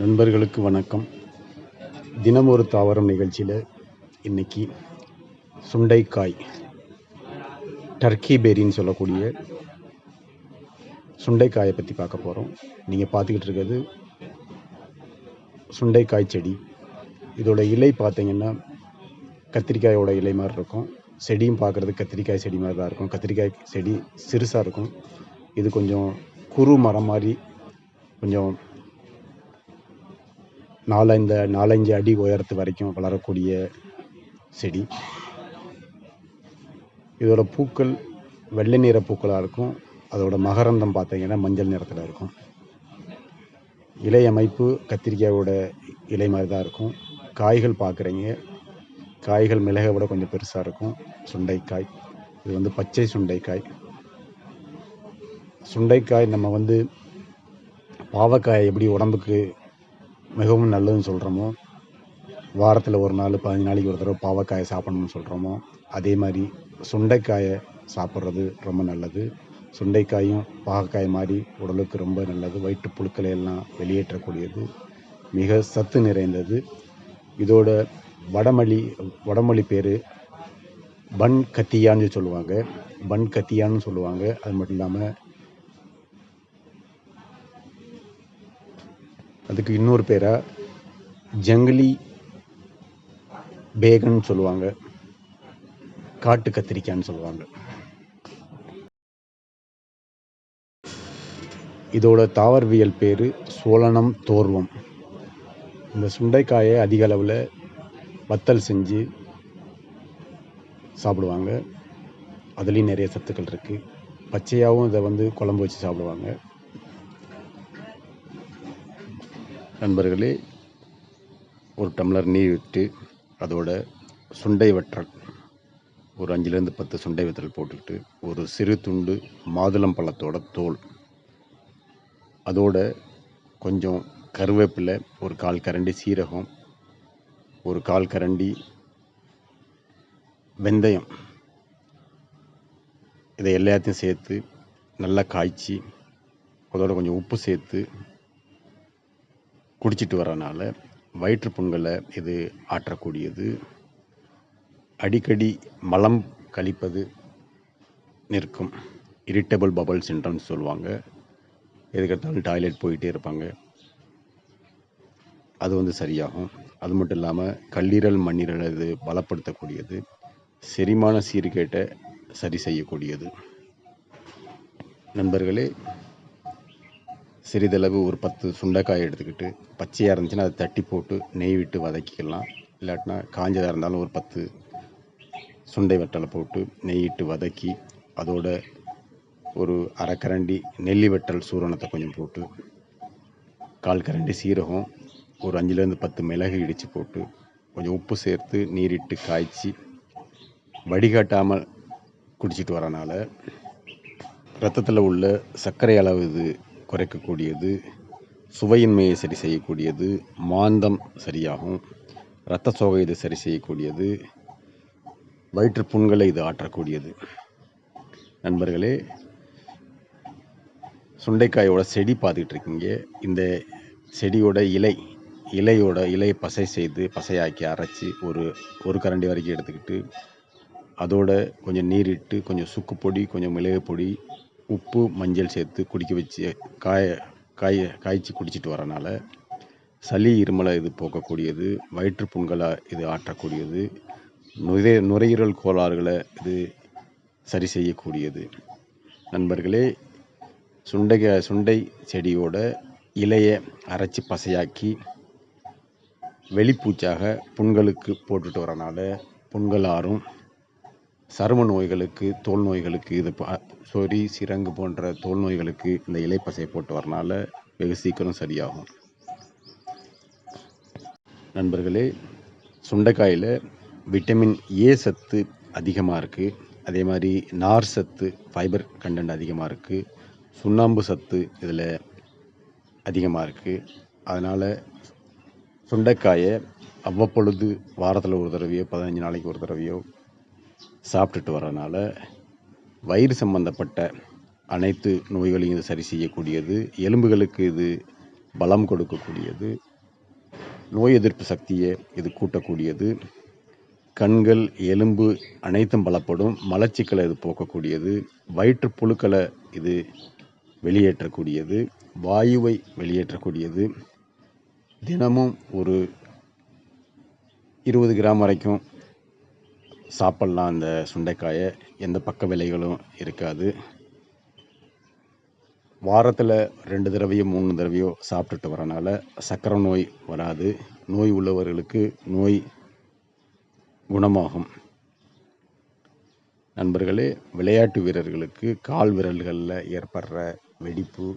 நண்பர்களுக்கு வணக்கம். தினம் ஒரு தாவரம் நிகழ்ச்சியில் இன்னைக்கு சுண்டைக்காய் டர்க்கி பெரின்னு சொல்லக்கூடிய சுண்டைக்காயை பற்றி பார்க்க போகிறோம் நீங்கள் பார்த்துக்கிட்டு இருக்கிறது சுண்டைக்காய் செடி. இதோட இலை பார்த்தீங்கன்னா கத்திரிக்காயோட இலை மாதிரி இருக்கும். செடியும் பார்க்குறது கத்திரிக்காய் செடி மாதிரி தான் இருக்கும். கத்திரிக்காய் செடி சிறுசாக இருக்கும். இது கொஞ்சம் குறு மரம் மாதிரி கொஞ்சம் நாலஞ்சு நாலஞ்சு அடி உயரத்து வரைக்கும் வளரக்கூடிய செடி. இதோட பூக்கள் வெள்ளை நிற பூக்களாக இருக்கும். அதோட மகரந்தம் பார்த்தீங்கன்னா மஞ்சள் நிறத்தில் இருக்கும். இலை அமைப்பு கத்திரிக்காயோட இலை மாதிரி தான் இருக்கும். காய்கள் பார்க்குறீங்க. காய்கள் மிளகை விட கொஞ்சம் பெருசாக இருக்கும். சுண்டைக்காய். இது வந்து பச்சை சுண்டைக்காய். சுண்டைக்காய் நம்ம வந்து பாவக்காய் எப்படி உடம்புக்கு மிகவும் நல்லதுன்னு சொல்கிறோமோ வாரத்தில் ஒரு நாள் பதினஞ்சு நாளைக்கு ஒரு தடவை பாவக்காயை சாப்பிடணும்னு சொல்கிறோமோ அதே மாதிரி சுண்டைக்காயை சாப்பிட்றது ரொம்ப நல்லது. சுண்டைக்காயும் பாகக்காய் மாதிரி உடலுக்கு ரொம்ப நல்லது. வயிற்று புழுக்களை எல்லாம் வெளியேற்றக்கூடியது. மிக சத்து நிறைந்தது. இதோட வடமொழி வடமொழி பேர் பன் கத்தியான்னு சொல்லுவாங்க. பன் கத்தியான்னு சொல்லுவாங்க. அது மட்டும் இல்லாமல் அதுக்கு இன்னொரு பேராக ஜங்கிலி பேகன் சொல்லுவாங்க. காட்டு கத்திரிக்கான்னு சொல்லுவாங்க. இதோட தாவரவியல் பேர் சோழனம் தோர்வம். இந்த சுண்டைக்காயை அதிக அளவில் வத்தல் செஞ்சு சாப்பிடுவாங்க. அதுலேயும் நிறைய சத்துக்கள் இருக்குது பச்சையாகவும் இதை வந்து குழம்பு வச்சு சாப்பிடுவாங்க. நண்பர்களே ஒரு டம்ளர் நீர் விட்டு அதோட சுண்டை வற்றல் ஒரு அஞ்சுலேருந்து பத்து சுண்டை வற்றல் போட்டுக்கிட்டு ஒரு சிறு துண்டு மாதுளம் பழத்தோட தோல். அதோட கொஞ்சம் கருவேப்பிலை ஒரு கால் கரண்டி சீரகம் ஒரு கால் கரண்டி வெந்தயம். இதை எல்லாத்தையும் சேர்த்து நல்லா காய்ச்சி அதோட கொஞ்சம் உப்பு சேர்த்து குடிச்சிட்டு வரனால வயிற்றுப்புண்களை இது ஆற்றக்கூடியது. அடிக்கடி மலம் கழிப்பது நிற்கும். இரிட்டபிள் பபல் சின்ட்ரம்னு சொல்லுவாங்க. எதுக்கெடுத்தாலும் டாய்லெட் போயிட்டே இருப்பாங்க. அது வந்து சரியாகும். அது மட்டும் இல்லாமல் கல்லீரல் மண்ணீரல் இது பலப்படுத்தக்கூடியது. செரிமான சீர்கேட்டை சரி செய்யக்கூடியது. நண்பர்களே சிறிதளவு ஒரு பத்து சுண்டைக்காய் எடுத்துக்கிட்டு பச்சையாக இருந்துச்சுன்னா அதை தட்டி போட்டு நெய் விட்டு வதக்கிக்கலாம். இல்லாட்டினா காஞ்சதாக இருந்தாலும் ஒரு பத்து சுண்டை வட்டலை போட்டு நெய்யிட்டு வதக்கி அதோட ஒரு அரை கரண்டி நெல்லி வட்டல் சூரணத்தை கொஞ்சம் போட்டு கால் கரண்டி சீரகம் ஒரு அஞ்சுலேருந்து பத்து மிளகு இடித்து போட்டு கொஞ்சம் உப்பு சேர்த்து நீரிட்டு காய்ச்சி வடிகட்டாமல் குடிச்சிட்டு வரனால ரத்தத்தில் உள்ள சர்க்கரை அளவு இது குறைக்கக்கூடியது சுவையின்மையை சரி செய்யக்கூடியது மாந்தம் சரியாகும் இரத்த சோகை இது சரி செய்யக்கூடியது வயிற்று புண்களை இது ஆற்றக்கூடியது. நண்பர்களே சுண்டைக்காயோட செடி பார்த்துக்கிட்டு இருக்கீங்க. இந்த செடியோட இலை இலையோட இலை பசை செய்து பசையாக்கி அரைச்சி ஒரு ஒரு கரண்டி வரைக்கும் எடுத்துக்கிட்டு அதோட கொஞ்சம் நீரிட்டு கொஞ்சம் சுக்கு பொடி கொஞ்சம் மிளகு பொடி உப்பு மஞ்சள் சேர்த்து குடிக்க வச்சு காய காய காய்ச்சி குடிச்சிட்டு வரனால சளி இருமலை இது போக்கக்கூடியது வயிற்று புண்களை இது ஆற்றக்கூடியது நுரை நுரையீரல் கோளாறுகளை இது சரி செய்யக்கூடியது. நண்பர்களே சுண்டைக சுண்டை செடியோட இலையை அரைச்சி பசையாக்கி வெளிப்பூச்சாக புண்களுக்கு போட்டுட்டு வரனால புண்கள் ஆறும் சரும நோய்களுக்கு தோல் நோய்களுக்கு இது சொறி சிரங்கு போன்ற தோல் நோய்களுக்கு இந்த இலைப்பசை போட்டு வரனால வெகு சீக்கிரம் சரியாகும். நண்பர்களே சுண்டைக்காயில் விட்டமின் ஏ சத்து அதிகமாக இருக்குது அதே மாதிரி நார் சத்து ஃபைபர் கண்டென்ட் அதிகமாக இருக்குது சுண்ணாம்பு சத்து இதில் அதிகமாக இருக்குது அதனால் சுண்டைக்காயை அவ்வப்பொழுது வாரத்தில் ஒரு தடவையோ பதினஞ்சு நாளைக்கு ஒரு தடவையோ சாப்பிட்டுட்டு வரனால வயிறு சம்பந்தப்பட்ட அனைத்து நோய்களையும் இது சரி செய்யக்கூடியது. எலும்புகளுக்கு இது பலம் கொடுக்கக்கூடியது. நோய் எதிர்ப்பு சக்தியை இது கூட்டக்கூடியது. கண்கள் எலும்பு அனைத்தும் பலப்படும். மலச்சிக்கலை இது போக்கக்கூடியது. வயிற்று புழுக்களை இது வெளியேற்றக்கூடியது. வாயுவை வெளியேற்றக்கூடியது. தினமும் ஒரு இருபது கிராம் வரைக்கும் சாப்பிட்லாம் அந்த சுண்டைக்காயை. எந்த பக்க விலைகளும் இருக்காது. வாரத்தில் ரெண்டு தடவையோ மூணு தடவையோ சாப்பிட்டுட்டு வரனால சர்க்கரை நோய் வராது. நோய் உள்ளவர்களுக்கு நோய் குணமாகும். நண்பர்களே விளையாட்டு வீரர்களுக்கு கால் விரல்களில் ஏற்படுற வெடிப்பு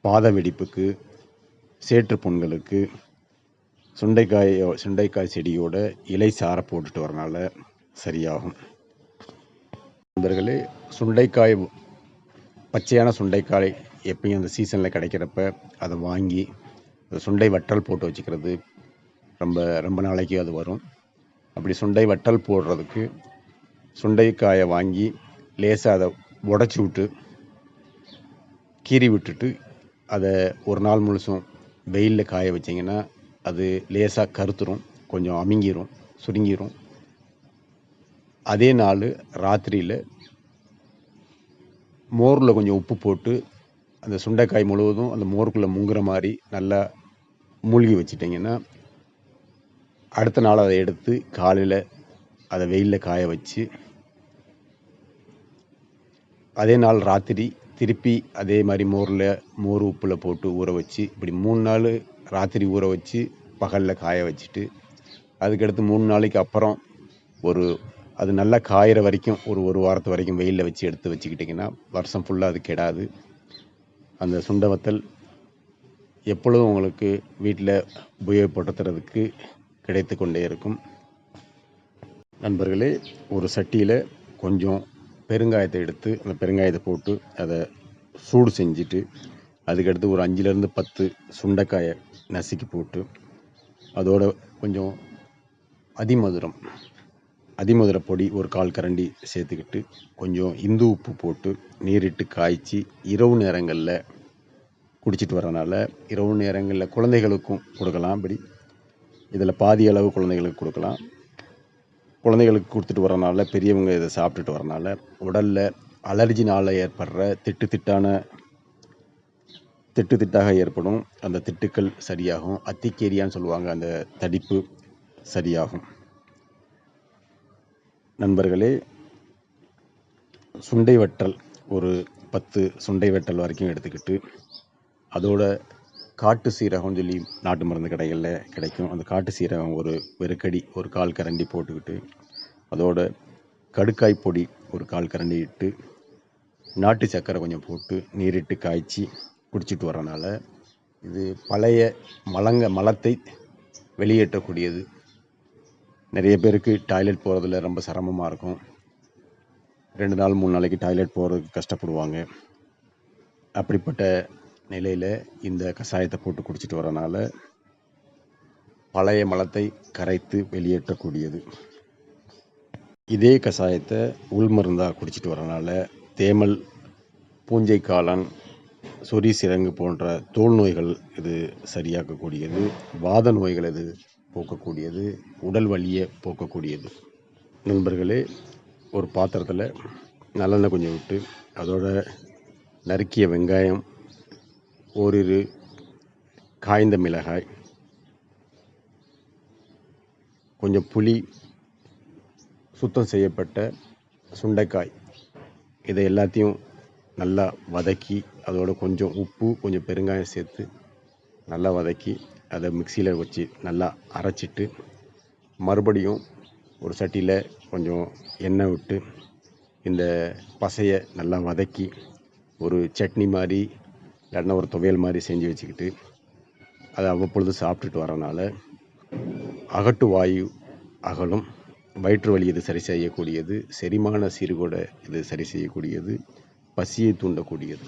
பாத வெடிப்புக்கு சேற்று புண்களுக்கு சுண்டைக்காயோ சுண்டைக்காய் செடியோட இலை சாரை போட்டுட்டு வரனால சரியாகும். நண்பர்களே சுண்டைக்காய் பச்சையான சுண்டைக்காய் எப்பயும் அந்த சீசனில் கிடைக்கிறப்ப அதை வாங்கி அந்த சுண்டை வட்டல் போட்டு வச்சுக்கிறது ரொம்ப ரொம்ப நாளைக்கு அது வரும். அப்படி சுண்டை வட்டல் போடுறதுக்கு சுண்டைக்காயை வாங்கி லேசாக அதை உடச்சி விட்டு கீறி விட்டுட்டு அதை ஒரு நாள் முழுசும் வெயிலில் காய வச்சிங்கன்னா அது லேசாக கருத்துரும் கொஞ்சம் அமுங்கிரும் சுருங்கிரும். அதே நாள் ராத்திரியில் மோரில் கொஞ்சம் உப்பு போட்டு அந்த சுண்டைக்காய் முழுவதும் அந்த மோருக்குள்ளே முங்குற மாதிரி நல்லா மூழ்கி வச்சிட்டிங்கன்னா அடுத்த நாள் அதை எடுத்து காலையில் அதை வெயிலில் காய வச்சு அதே நாள் ராத்திரி திருப்பி அதே மாதிரி மோரில் மோர் உப்பில் போட்டு ஊற வச்சு இப்படி மூணு நாள் ராத்திரி ஊற வச்சு பகலில் காய வச்சுட்டு அதுக்கடுத்து மூணு நாளைக்கு அப்புறம் ஒரு அது நல்லா காயிற வரைக்கும் ஒரு ஒரு வாரத்து வரைக்கும் வெயிலில் வச்சு எடுத்து வச்சுக்கிட்டிங்கன்னா வருஷம் ஃபுல்லாக அது கெடாது. அந்த சுண்ட வத்தல் எப்பொழுதும் உங்களுக்கு வீட்டில் உபயோகப்படுத்துறதுக்கு கிடைத்து கொண்டே இருக்கும். நண்பர்களே ஒரு சட்டியில் கொஞ்சம் பெருங்காயத்தை எடுத்து அந்த பெருங்காயத்தை போட்டு அதை சூடு செஞ்சுட்டு அதுக்கடுத்து ஒரு அஞ்சுலேருந்து பத்து சுண்டைக்காயை நசுக்கி போட்டு அதோட கொஞ்சம் அதிமதுரம் அதிமதுர பொடி ஒரு கால் கரண்டி சேர்த்துக்கிட்டு கொஞ்சம் இந்து உப்பு போட்டு நீரிட்டு காய்ச்சி இரவு நேரங்களில் குடிச்சிட்டு வரனால இரவு நேரங்களில் குழந்தைகளுக்கும் கொடுக்கலாம் இப்படி இதில் பாதி அளவு குழந்தைகளுக்கு கொடுக்கலாம். குழந்தைகளுக்கு கொடுத்துட்டு வரனால பெரியவங்க இதை சாப்பிட்டுட்டு வரனால உடலில் அலர்ஜினால் ஏற்படுற திட்டு திட்டான திட்டு திட்டாக ஏற்படும். அந்த திட்டுக்கள் சரியாகும். அத்திக்கேரியான்னு சொல்லுவாங்க. அந்த தடிப்பு சரியாகும். நண்பர்களே சுண்டை வற்றல் ஒரு பத்து சுண்டை வெட்டல் வரைக்கும் எடுத்துக்கிட்டு அதோட காட்டு சீரகம் சொல்லி நாட்டு மருந்து கடைகளில் கிடைக்கும். அந்த காட்டு சீரகம் ஒரு வெறுக்கடி ஒரு கால் கரண்டி போட்டுக்கிட்டு அதோட கடுக்காய் பொடி ஒரு கால் கரண்டி இட்டு நாட்டு சர்க்கரை கொஞ்சம் போட்டு நீரிட்டு காய்ச்சி குடிச்சிட்டு வரனால இது பழைய மலங்க மலத்தை வெளியேற்றக்கூடியது. நிறைய பேருக்கு டாய்லெட் போகிறதுல ரொம்ப சிரமமாக இருக்கும். ரெண்டு நாள் மூணு நாளைக்கு டாய்லெட் போகிறதுக்கு கஷ்டப்படுவாங்க. அப்படிப்பட்ட நிலையில் இந்த கஷாயத்தை போட்டு குடிச்சிட்டு வரனால பழைய மலத்தை கரைத்து வெளியேற்றக்கூடியது. இதே கஷாயத்தை உள்மருந்தாக குடிச்சிட்டு வரனால தேமல் பூஞ்சை காளான் சொறி சிரங்கு போன்ற தோல் நோய்கள் இது சரியாக்கக்கூடியது வாத நோய்கள் இது போக்கக்கூடியது உடல் வலியை போக்கக்கூடியது. நண்பர்களே ஒரு பாத்திரத்தில் நல்லெண்ணெய் கொஞ்சம் விட்டு அதோட நறுக்கிய வெங்காயம் ஓரிரு காய்ந்த மிளகாய் கொஞ்சம் புளி சுத்தம் செய்யப்பட்ட சுண்டைக்காய் இதை எல்லாத்தையும் நல்லா வதக்கி அதோட கொஞ்சம் உப்பு கொஞ்சம் பெருங்காயம் சேர்த்து நல்லா வதக்கி அதை மிக்சியில் வச்சு நல்லா அரைச்சிட்டு மறுபடியும் ஒரு சட்டியில் கொஞ்சம் எண்ணெய் விட்டு இந்த பசையை நல்லா வதக்கி ஒரு சட்னி மாதிரி இல்லைன்னா ஒரு துவையல் மாதிரி செஞ்சு வச்சுக்கிட்டு அதை அவ்வப்பொழுது சாப்பிட்டுட்டு வரனால அகட்டு வாயு அகலும் வயிற்று வலி இது சரி செய்யக்கூடியது செரிமான சீர்கூட இது சரி செய்யக்கூடியது பசியை தூண்டக்கூடியது.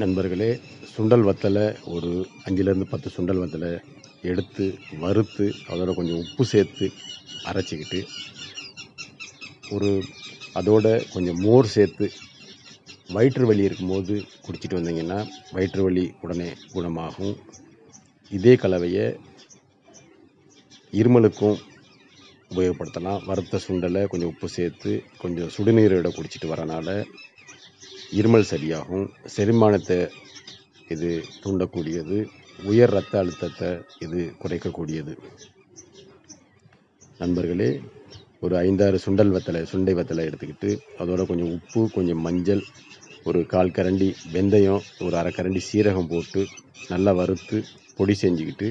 நண்பர்களே சுண்டல் வத்தலை ஒரு அஞ்சுலேருந்து பத்து சுண்டல் வத்தலை எடுத்து வறுத்து அதோட கொஞ்சம் உப்பு சேர்த்து அரைச்சிக்கிட்டு ஒரு அதோட கொஞ்சம் மோர் சேர்த்து வயிற்று வலி இருக்கும்போது குடிச்சிட்டு வந்தீங்கன்னா வயிற்று வலி உடனே குணமாகும். இதே கலவையை இருமலுக்கும் உபயோகப்படுத்தலாம். வறுத்த சுண்டலை கொஞ்சம் உப்பு சேர்த்து கொஞ்சம் சுடுநீரோட குடிச்சிட்டு வரனால இருமல் சரியாகும். செரிமானத்தை இது தூண்டக்கூடியது. உயர் இரத்த அழுத்தத்தை இது குறைக்கக்கூடியது. நண்பர்களே ஒரு ஐந்தாறு சுண்டல் வத்தலை சுண்டை வத்தலை எடுத்துக்கிட்டு அதோட கொஞ்சம் உப்பு கொஞ்சம் மஞ்சள் ஒரு கால் கரண்டி வெந்தயம் ஒரு அரை கரண்டி சீரகம் போட்டு நல்லா வறுத்து பொடி செஞ்சுக்கிட்டு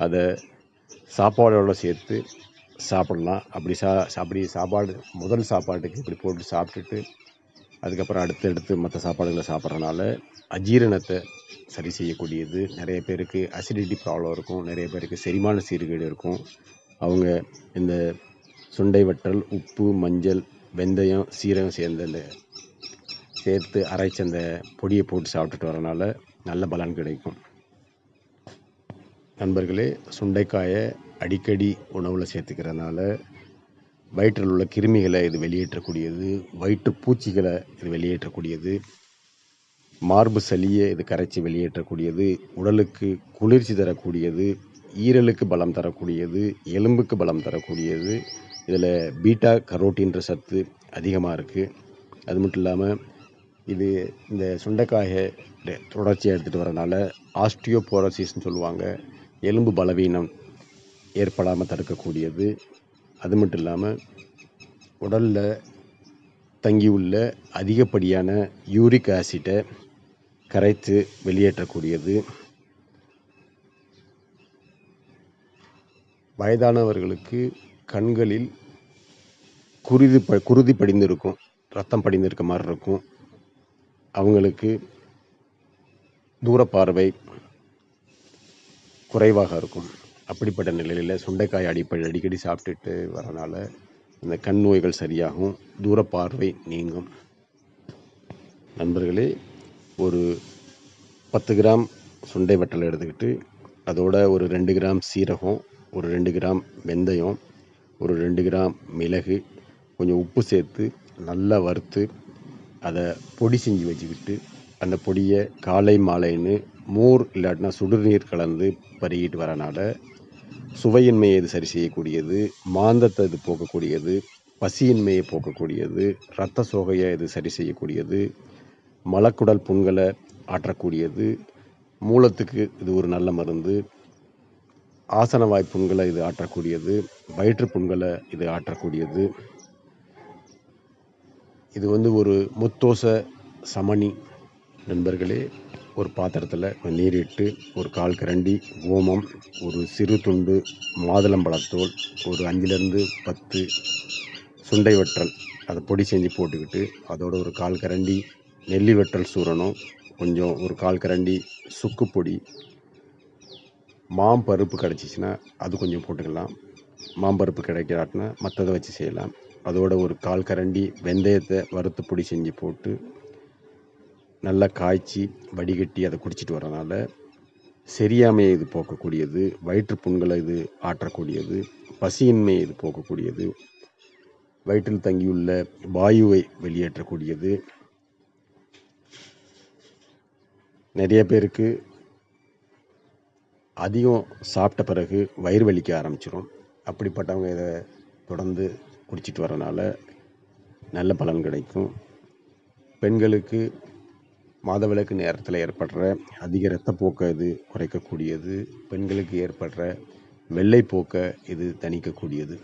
அதை சாப்பாடோடு சேர்த்து சாப்பிடலாம். அப்படி சா அப்படி சாப்பாடு முதல் சாப்பாட்டுக்கு இப்படி போட்டு சாப்பிட்டுட்டு அதுக்கப்புறம் அடுத்தடுத்து மற்ற சாப்பாடுகளை சாப்பிட்றனால அஜீரணத்தை சரி செய்யக்கூடியது. நிறைய பேருக்கு அசிடிட்டி ப்ராப்ளம் இருக்கும். நிறைய பேருக்கு செரிமான சீர்கேடு இருக்கும். அவங்க இந்த சுண்டை வற்றல் உப்பு மஞ்சள் வெந்தயம் சீரகம் சேர்ந்த அந்த சேர்த்து அரைச்ச அந்த பொடியை போட்டு சாப்பிட்டுட்டு வரனால நல்ல பலன் கிடைக்கும். நண்பர்களே சுண்டைக்காயை அடிக்கடி உணவில் சேர்த்துக்கிறதுனால வயிற்றில் உள்ள கிருமிகளை இது வெளியேற்றக்கூடியது வயிற்று பூச்சிகளை இது வெளியேற்றக்கூடியது மார்பு சளியை இது கரைச்சி வெளியேற்றக்கூடியது உடலுக்கு குளிர்ச்சி தரக்கூடியது ஈரலுக்கு பலம் தரக்கூடியது எலும்புக்கு பலம் தரக்கூடியது இதில் பீட்டா கரோட்டின்ற சத்து அதிகமாக இருக்குது அது மட்டும் இல்லாமல் இது இந்த சுண்டைக்காயை தொடர்ச்சியாக எடுத்துகிட்டு வரனால ஆஸ்டியோபோரோசிஸ்ன்னு சொல்லுவாங்க எலும்பு பலவீனம் ஏற்படாமல் தடுக்கக்கூடியது. அது மட்டும் இல்லாமல் உடலில் தங்கியுள்ள அதிகப்படியான யூரிக் ஆசிட்டை கரைத்து வெளியேற்றக்கூடியது. வயதானவர்களுக்கு கண்களில் குருதி ப குருதி படிந்திருக்கும் ரத்தம் படிந்திருக்க மாதிரி இருக்கும். அவங்களுக்கு தூரப்பார்வை குறைவாக இருக்கும். அப்படிப்பட்ட நிலையில் சுண்டைக்காய் அடிப்படை அடிக்கடி சாப்பிட்டுட்டு வரனால இந்த கண் நோய்கள் சரியாகும் தூரப்பார்வை நீங்கும். நண்பர்களே ஒரு பத்து கிராம் சுண்டை வட்டலை எடுத்துக்கிட்டு அதோட ஒரு ரெண்டு கிராம் சீரகம் ஒரு ரெண்டு கிராம் வெந்தயம் ஒரு ரெண்டு கிராம் மிளகு கொஞ்சம் உப்பு சேர்த்து நல்லா வறுத்து அதை பொடி செஞ்சு வச்சுக்கிட்டு அந்த பொடியை காலை மாலைன்னு மோர் இல்லாட்டினா சுடுநீர் கலந்து பருகிட்டு வரனால சுவையின்மையை இது சரி செய்யக்கூடியது மாந்தத்தை இது போக்கக்கூடியது பசியின்மையை போக்கக்கூடியது இரத்த சோகையை இது சரி செய்யக்கூடியது மலக்குடல் புண்களை ஆற்றக்கூடியது மூலத்துக்கு இது ஒரு நல்ல மருந்து ஆசனவாய் வாய்ப்புண்களை இது ஆற்றக்கூடியது வயிற்று புண்களை இது ஆற்றக்கூடியது. இது வந்து ஒரு முத்தோச சமணி நண்பர்களே ஒரு பாத்திரத்தில் நீரிட்டு ஒரு கால் கரண்டி ஓமம் ஒரு சிறு துண்டு மாதுளம்பழத்தோல் ஒரு அஞ்சுலேருந்து பத்து சுண்டை வெற்றல் அதை பொடி செஞ்சு போட்டுக்கிட்டு அதோட ஒரு கால் கரண்டி நெல்லி வெற்றல் சூரணம் கொஞ்சம் ஒரு கால் கரண்டி சுக்கு பொடி மாம்பருப்பு கிடச்சிச்சின்னா அது கொஞ்சம் போட்டுக்கலாம். மாம்பருப்பு கிடைக்கிறாட்டினா மற்றதை வச்சு செய்யலாம். அதோட ஒரு கால் கரண்டி வெந்தயத்தை வறுத்து பொடி செஞ்சு போட்டு நல்லா காய்ச்சி வடிகட்டி அதை குடிச்சிட்டு வரனால செரியாமையை இது போக்கக்கூடியது வயிற்று புண்களை இது ஆற்றக்கூடியது பசியின்மையை இது போக்கக்கூடியது வயிற்றில் தங்கியுள்ள வாயுவை வெளியேற்றக்கூடியது. நிறைய பேருக்கு அதிகம் சாப்பிட்ட பிறகு வயிறு வலிக்க ஆரம்பிச்சிடும் அப்படிப்பட்டவங்க இதை தொடர்ந்து குடிச்சிட்டு வரனால நல்ல பலன் கிடைக்கும். பெண்களுக்கு மாதவிலக்கு நேரத்தில் ஏற்படுற அதிக இரத்தப்போக்கை இது குறைக்கக்கூடியது. பெண்களுக்கு ஏற்படுற வெள்ளைப்போக்கை இது தணிக்கக்கூடியது.